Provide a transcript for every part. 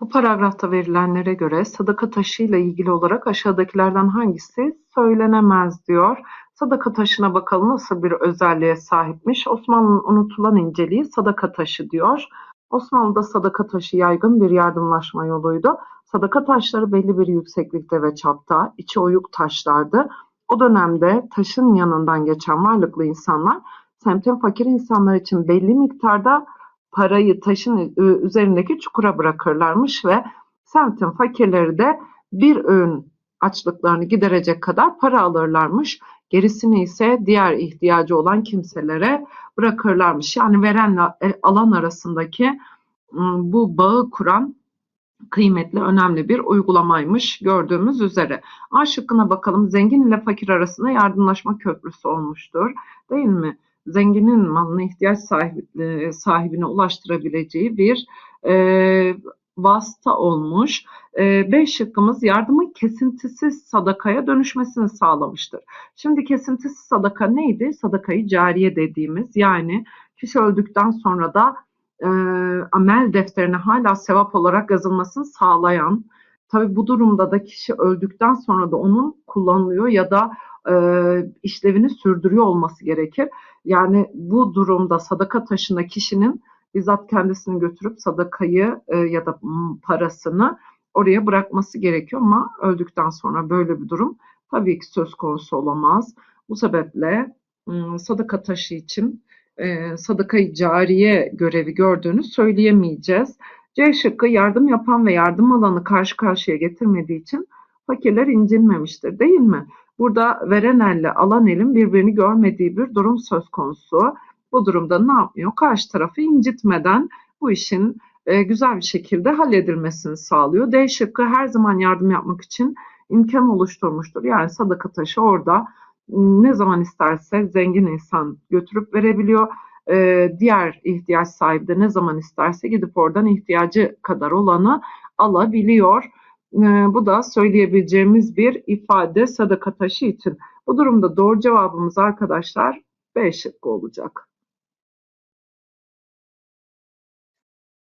Bu paragrafta verilenlere göre sadaka taşıyla ilgili olarak aşağıdakilerden hangisi söylenemez diyor. Sadaka taşına bakalım nasıl bir özelliğe sahipmiş. Osmanlı'nın unutulan inceliği sadaka taşı diyor. Osmanlı'da sadaka taşı yaygın bir yardımlaşma yoluydu. Sadaka taşları belli bir yükseklikte ve çapta, içi oyuk taşlardı. O dönemde taşın yanından geçen varlıklı insanlar semtin fakir insanlar için belli miktarda parayı taşın üzerindeki çukura bırakırlarmış ve semtin fakirleri de bir öğün açlıklarını giderecek kadar para alırlarmış. Gerisini ise diğer ihtiyacı olan kimselere bırakırlarmış. Yani verenle alan arasındaki bu bağı kuran kıymetli, önemli bir uygulamaymış gördüğümüz üzere. A şıkkına bakalım. Zengin ile fakir arasında yardımlaşma köprüsü olmuştur. Değil mi? Zenginin malına ihtiyaç sahibi, e, sahibine ulaştırabileceği bir e, vasıta olmuş. E, B şıkkımız yardımın kesintisiz sadakaya dönüşmesini sağlamıştır. Şimdi kesintisiz sadaka neydi? Sadakayı cariye dediğimiz yani kişi öldükten sonra da e, amel defterine hala sevap olarak yazılmasını sağlayan, tabi bu durumda da kişi öldükten sonra da onun kullanılıyor ya da e, işlevini sürdürüyor olması gerekir. Yani bu durumda sadaka taşında kişinin bizzat kendisini götürüp sadakayı e, ya da parasını oraya bırakması gerekiyor ama öldükten sonra böyle bir durum tabii ki söz konusu olamaz. Bu sebeple sadaka taşı için e, sadakayı cariye görevi gördüğünü söyleyemeyeceğiz. C şıkkı yardım yapan ve yardım alanı karşı karşıya getirmediği için fakirler incinmemiştir değil mi? Burada veren elle alan elin birbirini görmediği bir durum söz konusu. Bu durumda ne yapmıyor? Karşı tarafı incitmeden bu işin e, güzel bir şekilde halledilmesini sağlıyor. D şıkkı her zaman yardım yapmak için imkan oluşturmuştur. Yani sadaka taşı orada ne zaman isterse zengin insan götürüp verebiliyor. Ee, diğer ihtiyaç sahibi de ne zaman isterse gidip oradan ihtiyacı kadar olanı alabiliyor. Ee, bu da söyleyebileceğimiz bir ifade sadaka taşı için. Bu durumda doğru cevabımız arkadaşlar B şıkkı olacak.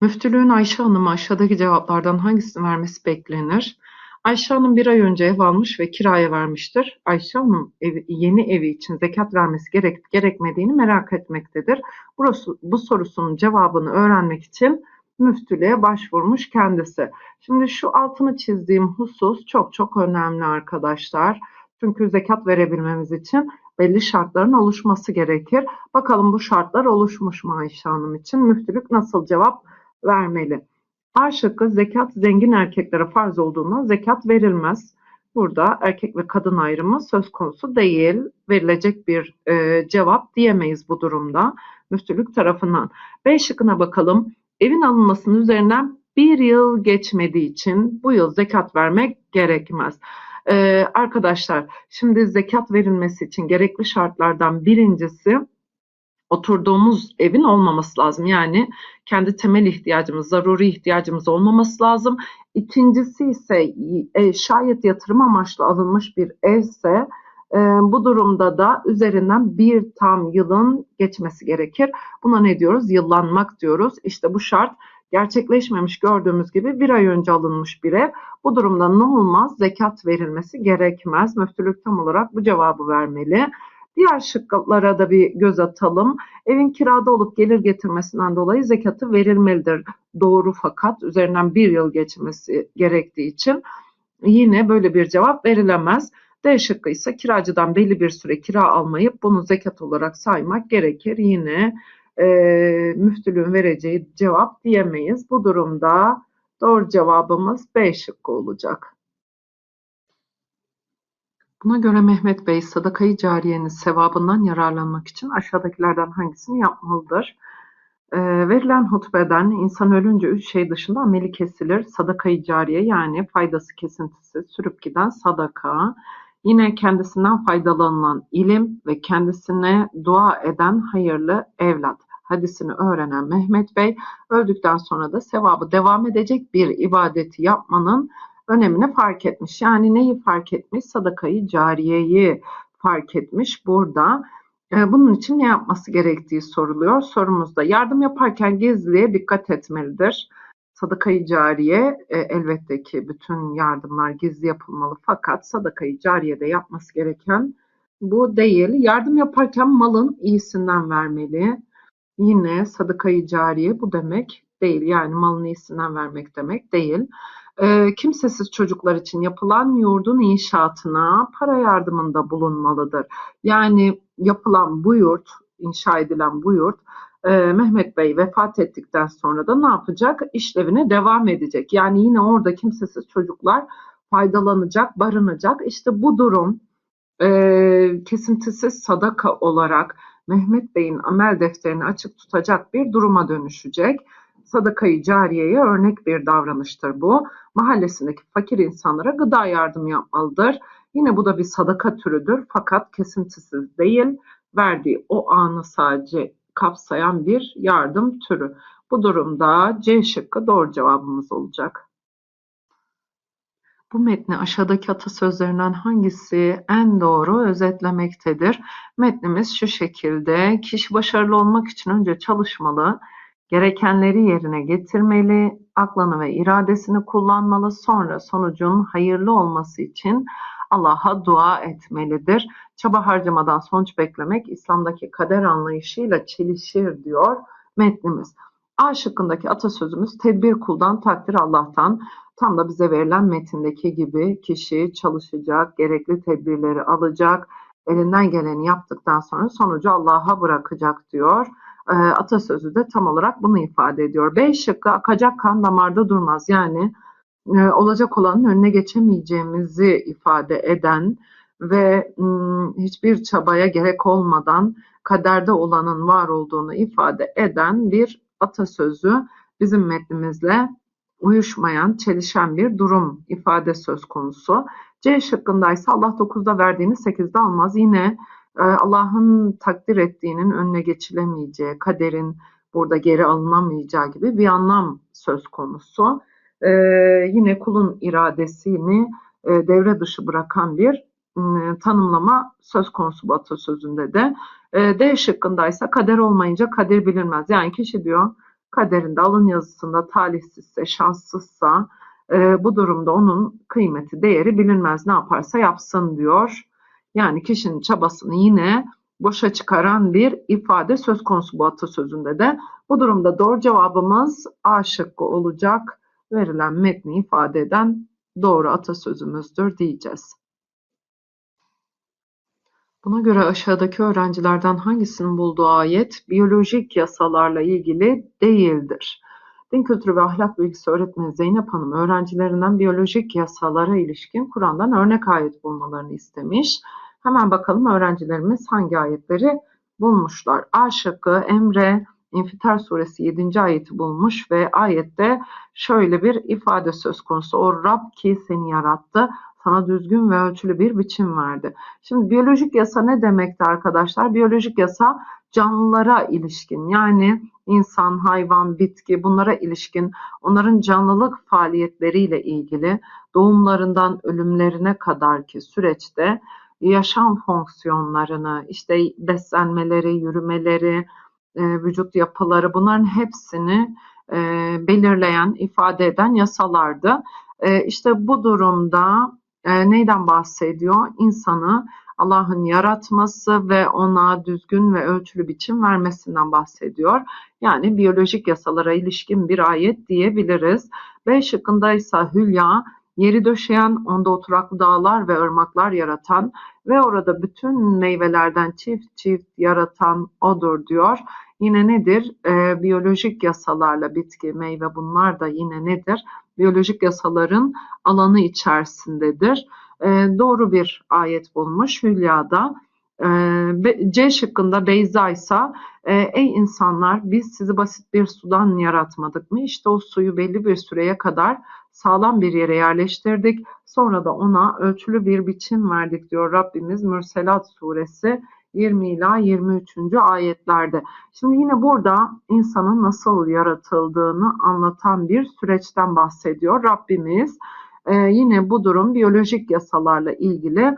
Müftülüğün Ayşe Hanım'a aşağıdaki cevaplardan hangisini vermesi beklenir? Ayşe Hanım bir ay önce ev almış ve kiraya vermiştir. Ayşe Hanım evi, yeni evi için zekat vermesi gerek, gerekmediğini merak etmektedir. Burası, bu sorusunun cevabını öğrenmek için müftülüğe başvurmuş kendisi. Şimdi şu altını çizdiğim husus çok çok önemli arkadaşlar. Çünkü zekat verebilmemiz için belli şartların oluşması gerekir. Bakalım bu şartlar oluşmuş mu Ayşe Hanım için? Müftülük nasıl cevap vermeli? A şıkkı zekat zengin erkeklere farz olduğundan zekat verilmez. Burada erkek ve kadın ayrımı söz konusu değil. Verilecek bir e, cevap diyemeyiz bu durumda müftülük tarafından. B şıkkına bakalım. Evin alınmasının üzerinden bir yıl geçmediği için bu yıl zekat vermek gerekmez. Ee, arkadaşlar şimdi zekat verilmesi için gerekli şartlardan birincisi oturduğumuz evin olmaması lazım. Yani kendi temel ihtiyacımız, zaruri ihtiyacımız olmaması lazım. İkincisi ise e, şayet yatırım amaçlı alınmış bir evse e, bu durumda da üzerinden bir tam yılın geçmesi gerekir. Buna ne diyoruz? Yıllanmak diyoruz. İşte bu şart gerçekleşmemiş gördüğümüz gibi bir ay önce alınmış bir ev. Bu durumda ne olmaz? Zekat verilmesi gerekmez. Müftülük tam olarak bu cevabı vermeli. Diğer şıklara da bir göz atalım. Evin kirada olup gelir getirmesinden dolayı zekatı verilmelidir. Doğru fakat üzerinden bir yıl geçmesi gerektiği için yine böyle bir cevap verilemez. D şıkkı ise kiracıdan belli bir süre kira almayıp bunu zekat olarak saymak gerekir. Yine e, müftülüğün vereceği cevap diyemeyiz. Bu durumda doğru cevabımız B şıkkı olacak. Buna göre Mehmet Bey sadakayı cariyenin sevabından yararlanmak için aşağıdakilerden hangisini yapmalıdır? E, verilen hutbeden insan ölünce üç şey dışında ameli kesilir. Sadakayı cariye yani faydası kesintisiz sürüp giden sadaka. Yine kendisinden faydalanılan ilim ve kendisine dua eden hayırlı evlat. Hadisini öğrenen Mehmet Bey öldükten sonra da sevabı devam edecek bir ibadeti yapmanın önemini fark etmiş. Yani neyi fark etmiş? Sadakayı cariyeyi fark etmiş burada. E, bunun için ne yapması gerektiği soruluyor sorumuzda. Yardım yaparken gizliye dikkat etmelidir. Sadakayı cariye e, elbette ki bütün yardımlar gizli yapılmalı fakat sadakayı cariyede yapması gereken bu değil. Yardım yaparken malın iyisinden vermeli. Yine sadakayı cariye bu demek değil. Yani malın iyisinden vermek demek değil. E, kimsesiz çocuklar için yapılan yurdun inşaatına para yardımında bulunmalıdır. Yani yapılan bu yurt, inşa edilen bu yurt e, Mehmet Bey vefat ettikten sonra da ne yapacak? İşlevine devam edecek. Yani yine orada kimsesiz çocuklar faydalanacak, barınacak. İşte bu durum e, kesintisiz sadaka olarak Mehmet Bey'in amel defterini açık tutacak bir duruma dönüşecek. Sadakayı cariyeye örnek bir davranıştır bu. Mahallesindeki fakir insanlara gıda yardım yapmalıdır. Yine bu da bir sadaka türüdür fakat kesintisiz değil. Verdiği o anı sadece kapsayan bir yardım türü. Bu durumda C şıkkı doğru cevabımız olacak. Bu metni aşağıdaki atasözlerinden hangisi en doğru özetlemektedir? Metnimiz şu şekilde. Kişi başarılı olmak için önce çalışmalı, gerekenleri yerine getirmeli, aklını ve iradesini kullanmalı, sonra sonucun hayırlı olması için Allah'a dua etmelidir. Çaba harcamadan sonuç beklemek İslam'daki kader anlayışıyla çelişir diyor metnimiz. A şıkkındaki atasözümüz tedbir kuldan takdir Allah'tan. Tam da bize verilen metindeki gibi kişi çalışacak, gerekli tedbirleri alacak, elinden geleni yaptıktan sonra sonucu Allah'a bırakacak diyor. E, atasözü de tam olarak bunu ifade ediyor. B şıkkı akacak kan damarda durmaz. Yani olacak olanın önüne geçemeyeceğimizi ifade eden ve hiçbir çabaya gerek olmadan kaderde olanın var olduğunu ifade eden bir atasözü bizim metnimizle uyuşmayan, çelişen bir durum ifade söz konusu. C şıkkındaysa Allah 9'da verdiğini 8'de almaz. Yine e, Allah'ın takdir ettiğinin önüne geçilemeyeceği, kaderin burada geri alınamayacağı gibi bir anlam söz konusu. E, yine kulun iradesini e, devre dışı bırakan bir tanımlama söz konusu bu atasözünde de. D şıkkındaysa kader olmayınca kader bilinmez. Yani kişi diyor kaderinde alın yazısında talihsizse, şanssızsa e, bu durumda onun kıymeti, değeri bilinmez. Ne yaparsa yapsın diyor. Yani kişinin çabasını yine boşa çıkaran bir ifade söz konusu bu atasözünde de. Bu durumda doğru cevabımız A şıkkı olacak. Verilen metni ifade eden doğru atasözümüzdür diyeceğiz. Buna göre aşağıdaki öğrencilerden hangisinin bulduğu ayet biyolojik yasalarla ilgili değildir? Din Kültürü ve Ahlak Bilgisi öğretmeni Zeynep Hanım öğrencilerinden biyolojik yasalara ilişkin Kur'an'dan örnek ayet bulmalarını istemiş. Hemen bakalım öğrencilerimiz hangi ayetleri bulmuşlar. A şıkkı Emre İnfitar suresi 7. ayeti bulmuş ve ayette şöyle bir ifade söz konusu. O Rab ki seni yarattı sana düzgün ve ölçülü bir biçim verdi. Şimdi biyolojik yasa ne demekti arkadaşlar? Biyolojik yasa canlılara ilişkin yani insan, hayvan, bitki bunlara ilişkin onların canlılık faaliyetleriyle ilgili doğumlarından ölümlerine kadar ki süreçte yaşam fonksiyonlarını, işte beslenmeleri, yürümeleri, e, vücut yapıları bunların hepsini e, belirleyen, ifade eden yasalardı. E, işte bu durumda e, neyden bahsediyor? İnsanı Allah'ın yaratması ve ona düzgün ve ölçülü biçim vermesinden bahsediyor. Yani biyolojik yasalara ilişkin bir ayet diyebiliriz. B şıkkında ise Hülya, yeri döşeyen, onda oturaklı dağlar ve ırmaklar yaratan ve orada bütün meyvelerden çift çift yaratan odur diyor. Yine nedir? E, biyolojik yasalarla bitki, meyve bunlar da yine nedir? Biyolojik yasaların alanı içerisindedir. E, doğru bir ayet bulmuş Hülya'da. E, C şıkkında Beyza ise e, ey insanlar biz sizi basit bir sudan yaratmadık mı? İşte o suyu belli bir süreye kadar sağlam bir yere yerleştirdik. Sonra da ona ölçülü bir biçim verdik diyor Rabbimiz Mürselat suresi 20 ila 23. ayetlerde. Şimdi yine burada insanın nasıl yaratıldığını anlatan bir süreçten bahsediyor Rabbimiz. Ee, yine bu durum biyolojik yasalarla ilgili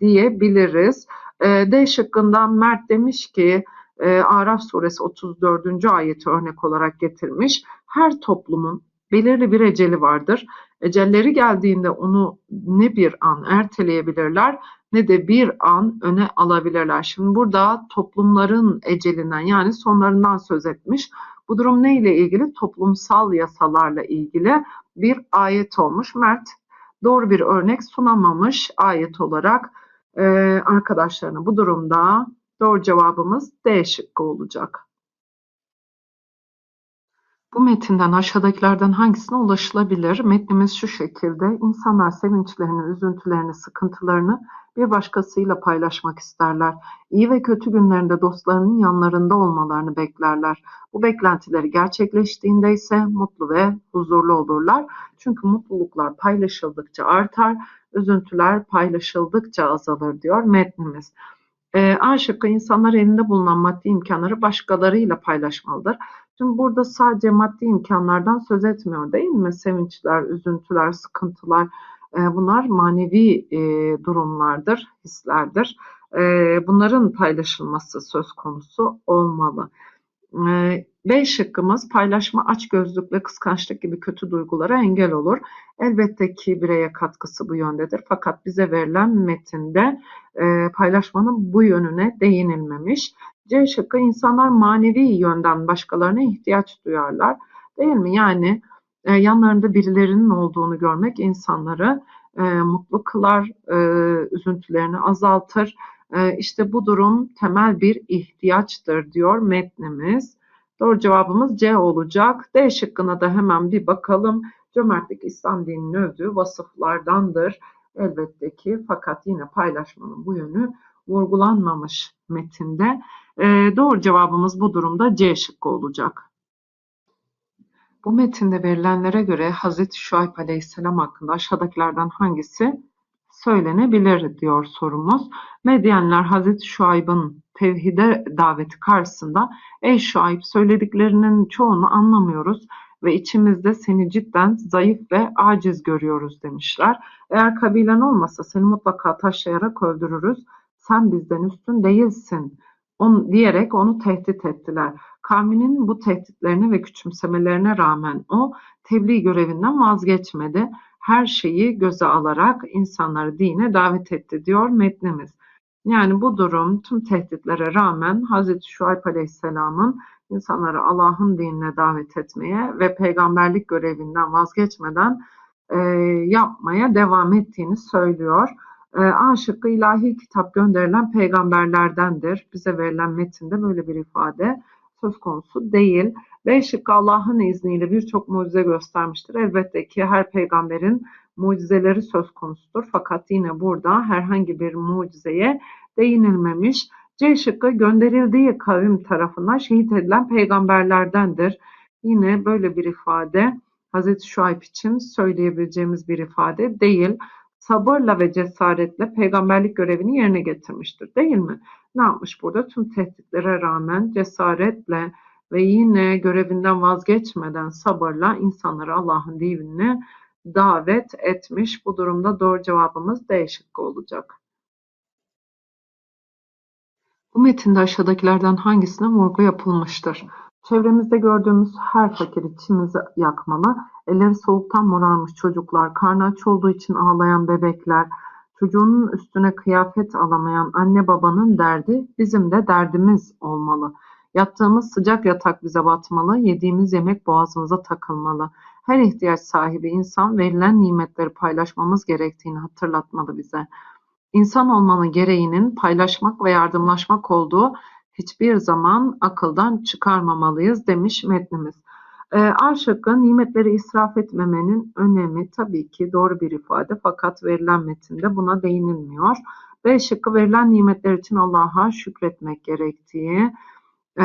diyebiliriz. Ee, D şıkkından Mert demiş ki e, Araf suresi 34. ayeti örnek olarak getirmiş. Her toplumun belirli bir eceli vardır. Ecelleri geldiğinde onu ne bir an erteleyebilirler ne de bir an öne alabilirler. Şimdi burada toplumların ecelinden yani sonlarından söz etmiş. Bu durum ne ile ilgili? Toplumsal yasalarla ilgili bir ayet olmuş. Mert doğru bir örnek sunamamış ayet olarak e, arkadaşlarına. Bu durumda doğru cevabımız D şıkkı olacak. Bu metinden aşağıdakilerden hangisine ulaşılabilir? Metnimiz şu şekilde. İnsanlar sevinçlerini, üzüntülerini, sıkıntılarını bir başkasıyla paylaşmak isterler. İyi ve kötü günlerinde dostlarının yanlarında olmalarını beklerler. Bu beklentileri gerçekleştiğinde ise mutlu ve huzurlu olurlar. Çünkü mutluluklar paylaşıldıkça artar, üzüntüler paylaşıldıkça azalır diyor metnimiz. E, A şıkkı insanlar elinde bulunan maddi imkanları başkalarıyla paylaşmalıdır. Şimdi burada sadece maddi imkanlardan söz etmiyor değil mi? Sevinçler, üzüntüler, sıkıntılar e, bunlar manevi e, durumlardır, hislerdir. E, bunların paylaşılması söz konusu olmalı. E, B şıkkımız paylaşma açgözlük ve kıskançlık gibi kötü duygulara engel olur. Elbette ki bireye katkısı bu yöndedir. Fakat bize verilen metinde e, paylaşmanın bu yönüne değinilmemiş. C şıkkı insanlar manevi yönden başkalarına ihtiyaç duyarlar. Değil mi? Yani e, yanlarında birilerinin olduğunu görmek insanları e, mutlu kılar, e, üzüntülerini azaltır. E, işte bu durum temel bir ihtiyaçtır diyor metnimiz. Doğru cevabımız C olacak. D şıkkına da hemen bir bakalım. Cömertlik İslam dininin övdüğü vasıflardandır. Elbette ki fakat yine paylaşmanın bu yönü vurgulanmamış metinde. E, doğru cevabımız bu durumda C şıkkı olacak. Bu metinde verilenlere göre Hz. Şuayb Aleyhisselam hakkında aşağıdakilerden hangisi söylenebilir diyor sorumuz. Medyenler Hz. Şuayb'ın tevhide daveti karşısında ey Şuayb söylediklerinin çoğunu anlamıyoruz ve içimizde seni cidden zayıf ve aciz görüyoruz demişler. Eğer kabilen olmasa seni mutlaka taşlayarak öldürürüz. Sen bizden üstün değilsin on, diyerek onu tehdit ettiler. Kavminin bu tehditlerine ve küçümsemelerine rağmen o tebliğ görevinden vazgeçmedi. Her şeyi göze alarak insanları dine davet etti diyor metnimiz. Yani bu durum tüm tehditlere rağmen Hazreti Şuayb Aleyhisselam'ın insanları Allah'ın dinine davet etmeye ve peygamberlik görevinden vazgeçmeden e, yapmaya devam ettiğini söylüyor. E, A şıkkı ilahi kitap gönderilen peygamberlerdendir. Bize verilen metinde böyle bir ifade söz konusu değil. B şıkkı Allah'ın izniyle birçok mucize göstermiştir. Elbette ki her peygamberin mucizeleri söz konusudur. Fakat yine burada herhangi bir mucizeye değinilmemiş. C şıkkı gönderildiği kavim tarafından şehit edilen peygamberlerdendir. Yine böyle bir ifade Hz. Şuayb için söyleyebileceğimiz bir ifade değil. Sabırla ve cesaretle peygamberlik görevini yerine getirmiştir değil mi? Ne yapmış burada? Tüm tehditlere rağmen cesaretle ve yine görevinden vazgeçmeden sabırla insanları Allah'ın dinine davet etmiş. Bu durumda doğru cevabımız D şıkkı olacak. Bu metinde aşağıdakilerden hangisine vurgu yapılmıştır? Çevremizde gördüğümüz her fakir içimizi yakmalı, elleri soğuktan morarmış çocuklar, karnı aç olduğu için ağlayan bebekler, çocuğunun üstüne kıyafet alamayan anne babanın derdi bizim de derdimiz olmalı. Yattığımız sıcak yatak bize batmalı, yediğimiz yemek boğazımıza takılmalı. Her ihtiyaç sahibi insan verilen nimetleri paylaşmamız gerektiğini hatırlatmalı bize. İnsan olmanın gereğinin paylaşmak ve yardımlaşmak olduğu hiçbir zaman akıldan çıkarmamalıyız demiş metnimiz. E, A şıkkı nimetleri israf etmemenin önemi tabii ki doğru bir ifade fakat verilen metinde buna değinilmiyor. B şıkkı verilen nimetler için Allah'a şükretmek gerektiği. E,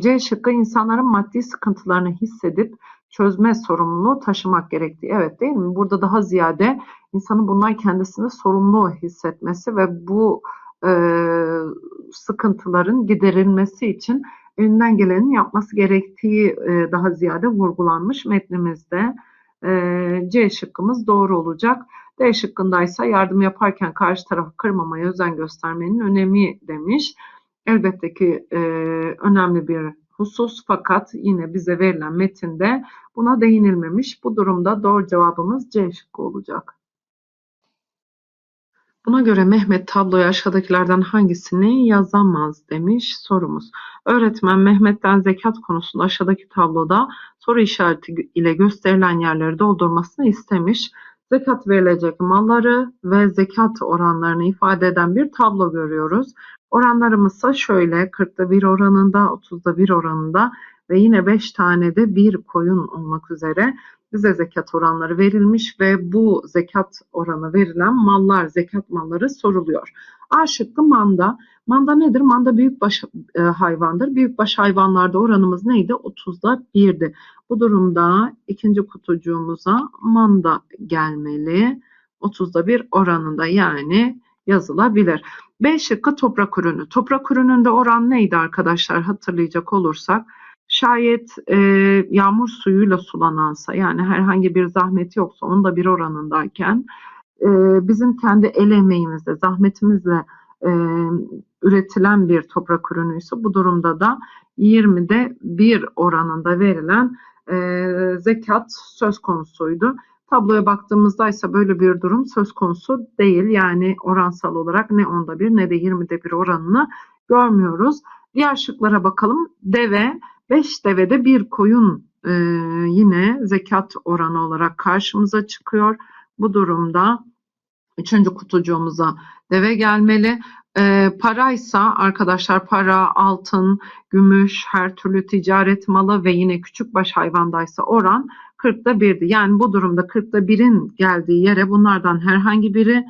C şıkkı insanların maddi sıkıntılarını hissedip çözme sorumluluğu taşımak gerektiği. Evet değil mi? Burada daha ziyade insanın bundan kendisini sorumlu hissetmesi ve bu e, sıkıntıların giderilmesi için elinden gelenin yapması gerektiği e, daha ziyade vurgulanmış metnimizde. E, C şıkkımız doğru olacak. D şıkkındaysa yardım yaparken karşı tarafı kırmamaya özen göstermenin önemi demiş. Elbette ki e, önemli bir husus fakat yine bize verilen metinde buna değinilmemiş. Bu durumda doğru cevabımız C şıkkı olacak. Buna göre Mehmet tabloya aşağıdakilerden hangisini yazamaz demiş sorumuz. Öğretmen Mehmet'ten zekat konusunda aşağıdaki tabloda soru işareti ile gösterilen yerleri doldurmasını istemiş. Zekat verilecek malları ve zekat oranlarını ifade eden bir tablo görüyoruz. Oranlarımızsa şöyle 40'da 1 oranında, 30'da 1 oranında ve yine 5 tane de bir koyun olmak üzere bize zekat oranları verilmiş ve bu zekat oranı verilen mallar, zekat malları soruluyor. A şıkkı manda. Manda nedir? Manda büyükbaş e, hayvandır. Büyükbaş hayvanlarda oranımız neydi? 30'da 1'di. Bu durumda ikinci kutucuğumuza manda gelmeli. 30'da 1 oranında yani yazılabilir. B şıkkı toprak ürünü. Toprak ürününde oran neydi arkadaşlar hatırlayacak olursak? Şayet e, yağmur suyuyla sulanansa yani herhangi bir zahmeti yoksa onda bir oranındayken e, bizim kendi el emeğimizle, zahmetimizle e, üretilen bir toprak ürünüyse bu durumda da 20'de 1 oranında verilen e, zekat söz konusuydu. Tabloya baktığımızda ise böyle bir durum söz konusu değil. Yani oransal olarak ne onda bir ne de 20'de bir oranını görmüyoruz. Diğer şıklara bakalım. Deve 5 devede bir koyun e, yine zekat oranı olarak karşımıza çıkıyor. Bu durumda üçüncü kutucuğumuza deve gelmeli. E, paraysa arkadaşlar para, altın, gümüş, her türlü ticaret malı ve yine küçük baş hayvandaysa oran 40'da 1'di. Yani bu durumda 40'da 1'in geldiği yere bunlardan herhangi biri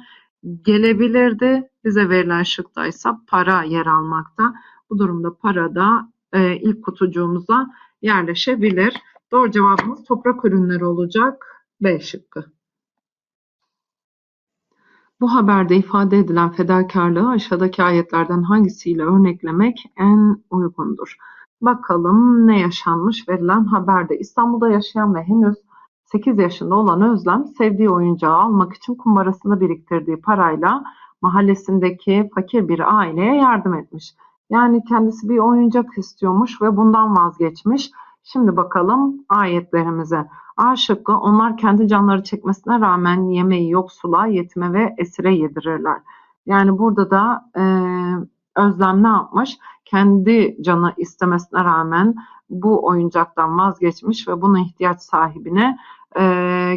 gelebilirdi. Bize verilen şıktaysa para yer almakta. Bu durumda para da e, ilk kutucuğumuza yerleşebilir. Doğru cevabımız toprak ürünleri olacak. B şıkkı. Bu haberde ifade edilen fedakarlığı aşağıdaki ayetlerden hangisiyle örneklemek en uygundur? Bakalım ne yaşanmış verilen haberde. İstanbul'da yaşayan ve henüz 8 yaşında olan Özlem sevdiği oyuncağı almak için kumbarasında biriktirdiği parayla mahallesindeki fakir bir aileye yardım etmiş. Yani kendisi bir oyuncak istiyormuş ve bundan vazgeçmiş. Şimdi bakalım ayetlerimize. A şıkkı onlar kendi canları çekmesine rağmen yemeği yoksula, yetime ve esire yedirirler. Yani burada da e, Özlem ne yapmış? Kendi canı istemesine rağmen bu oyuncaktan vazgeçmiş ve bunu ihtiyaç sahibine e,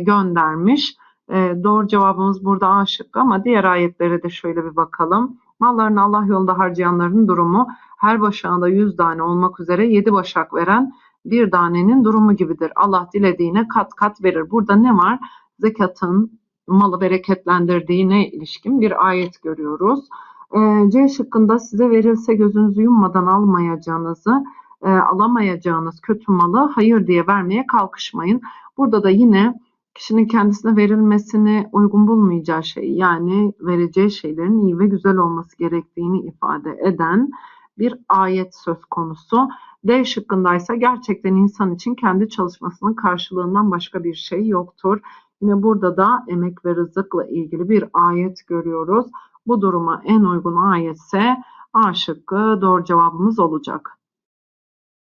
göndermiş. E, doğru cevabımız burada A şıkkı ama diğer ayetlere de şöyle bir bakalım. Mallarını Allah yolunda harcayanların durumu her başağında 100 tane olmak üzere 7 başak veren bir tanenin durumu gibidir. Allah dilediğine kat kat verir. Burada ne var? Zekatın malı bereketlendirdiğine ilişkin bir ayet görüyoruz. Ee, C şıkkında size verilse gözünüzü yummadan almayacağınızı, e, alamayacağınız kötü malı hayır diye vermeye kalkışmayın. Burada da yine kişinin kendisine verilmesini uygun bulmayacağı şey yani vereceği şeylerin iyi ve güzel olması gerektiğini ifade eden bir ayet söz konusu. D şıkkındaysa gerçekten insan için kendi çalışmasının karşılığından başka bir şey yoktur. Yine burada da emek ve rızıkla ilgili bir ayet görüyoruz. Bu duruma en uygun ayetse A şıkkı doğru cevabımız olacak.